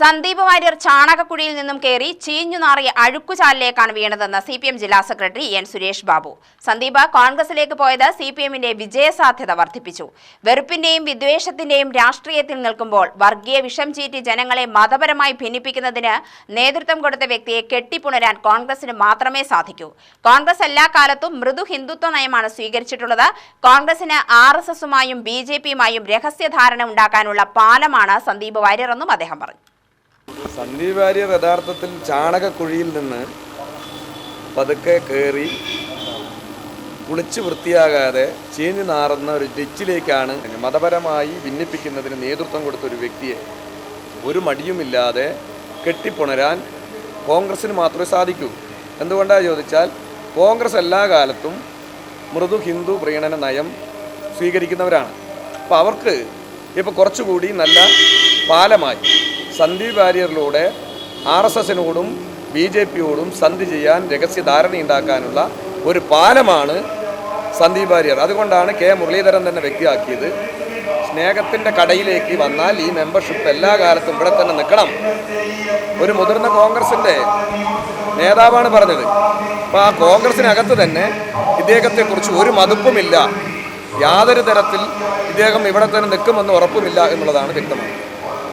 സന്ദീപ് വാര്യർ ചാണകക്കുഴിയിൽ നിന്നും കയറി ചീഞ്ഞു നാറിയ അഴുക്കുചാലിലേക്കാണ് വീണതെന്ന് സി പി എം ജില്ലാ സെക്രട്ടറി എൻ സുരേഷ് ബാബു. സന്ദീപ് കോൺഗ്രസിലേക്ക് പോയത് സി പി എമ്മിന്റെ വിജയസാധ്യത വർദ്ധിപ്പിച്ചു. വെറുപ്പിന്റെയും വിദ്വേഷത്തിന്റെയും രാഷ്ട്രീയത്തിൽ നിൽക്കുമ്പോൾ വർഗീയ വിഷം ചീറ്റി ജനങ്ങളെ മതപരമായി ഭിന്നിപ്പിക്കുന്നതിന് നേതൃത്വം കൊടുത്ത വ്യക്തിയെ കെട്ടിപ്പുണരാൻ കോൺഗ്രസിന് മാത്രമേ സാധിക്കൂ. കോൺഗ്രസ് എല്ലാ കാലത്തും മൃദു ഹിന്ദുത്വ നയമാണ് സ്വീകരിച്ചിട്ടുള്ളത്. കോൺഗ്രസിന് ആർ എസ് എസുമായും ബി ജെ പിയുമായും രഹസ്യധാരണ ഉണ്ടാക്കാനുള്ള പാലമാണ് സന്ദീപ് വാര്യർ എന്നും അദ്ദേഹം പറഞ്ഞു. സന്ദീപ് വാര്യർ യഥാർത്ഥത്തിൽ ചാണകക്കുഴിയിൽ നിന്ന് പതുക്കെ കയറി കുളിച്ച് വൃത്തിയാകാതെ ചീഞ്ഞു നാറുന്ന ഒരു ഡിച്ചിലേക്കാണ് മതപരമായി ഭിന്നിപ്പിക്കുന്നതിന് നേതൃത്വം കൊടുത്ത ഒരു വ്യക്തിയെ ഒരു മടിയുമില്ലാതെ കെട്ടിപ്പുണരാൻ കോൺഗ്രസ്സിന് മാത്രമേ സാധിക്കൂ. എന്തുകൊണ്ടാണ് ചോദിച്ചാൽ കോൺഗ്രസ് എല്ലാ കാലത്തും മൃദു ഹിന്ദു പ്രീണന നയം സ്വീകരിക്കുന്നവരാണ്. അപ്പോൾ അവർക്ക് ഇപ്പോൾ കുറച്ചുകൂടി നല്ല പാലമായി. സന്ദീപ് വാര്യറിലൂടെ ആർ എസ് എസിനോടും ബി ജെ പിയോടും സന്ധി ചെയ്യാൻ രഹസ്യ ധാരണ ഉണ്ടാക്കാനുള്ള ഒരു പാലമാണ് സന്ദീപ് വാര്യർ. അതുകൊണ്ടാണ് കെ മുരളീധരൻ തന്നെ വ്യക്തിയാക്കിയത്. സ്നേഹത്തിന്റെ കടയിലേക്ക് വന്നാൽ ഈ മെമ്പർഷിപ്പ് എല്ലാ കാലത്തും ഇവിടെ തന്നെ നിൽക്കണം. ഒരു മുതിർന്ന കോൺഗ്രസിന്റെ നേതാവാണ് പറഞ്ഞത്. അപ്പോൾ ആ കോൺഗ്രസിനകത്ത് തന്നെ ഇദ്ദേഹത്തെക്കുറിച്ച് ഒരു മതിപ്പുമില്ല. യാതൊരു തരത്തിൽ ഇദ്ദേഹം ഇവിടെ തന്നെ നിൽക്കുമെന്ന് ഉറപ്പുമില്ല എന്നുള്ളതാണ് വ്യക്തമാണ്